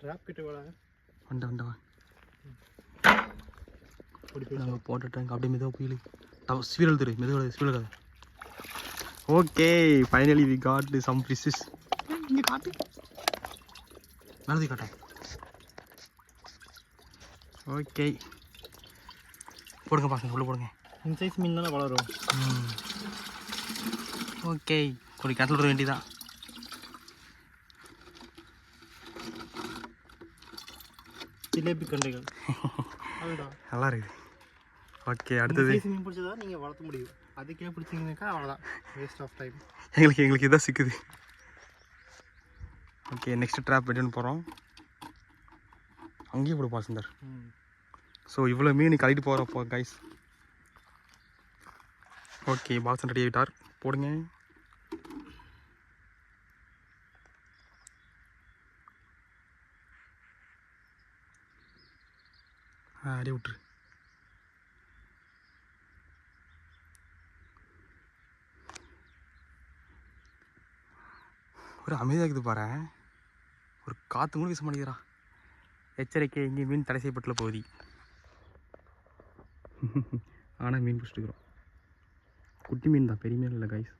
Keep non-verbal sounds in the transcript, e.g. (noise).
Drop கிட்ட வாடா. வண்ட வண்ட நாங்கள் போட்ட டேங்க் அப்படியே மெதுவாக புயலு டவ் ஸ்பீல் திரு மெதுவாக ஸ்பீல் கதை. Okay finally we got some fishes இங்கே காட்டு. நல்லது காட்டா. ஓகே போடுங்க பாருங்க உள்ள போடுங்க. இந்த சைஸ் மீன் தானே வளரும். ஓகே ஒரு கிணத்துல விட வேண்டியதான் ஜிலேபி கண்டைகள் நல்லா இருக்குது ஓகே அடுத்தது. மீன் பிடிச்சதா நீங்கள் வளர்த்த முடியும். அதுக்கே பிடிச்சிங்கனாக்கா அவ்வளோதான் வேஸ்ட் ஆஃப் டைம் எங்களுக்கு எங்களுக்கு இதான் சிக்குது. ஓகே நெக்ஸ்ட் ட்ராப் வெட்டுன்னு போகிறோம் அங்கேயும் போடுப்பா சுந்தர் ம். ஸோ இவ்வளோ மீன் கழிட்டு போகிறப்போ கைஸ் ஓகே பாக்ஸ் ரெடி ஆகிட்டார் போடுங்க. அப்படியே விட்டுரு. ஒரு அமைதியாக இருக்குது பாரு. ஒரு காற்று கூட வீச மாட்டேங்கிறா எச்சரிக்கை இங்கே மீன் தடை செய்யப்பட்டுள்ள பகுதி. (laughs) ஆனால் மீன் பிடிச்சிட்டுக்கிறோம் குட்டி மீன் தான் பெரிய மீன் இல்லை கைஸ்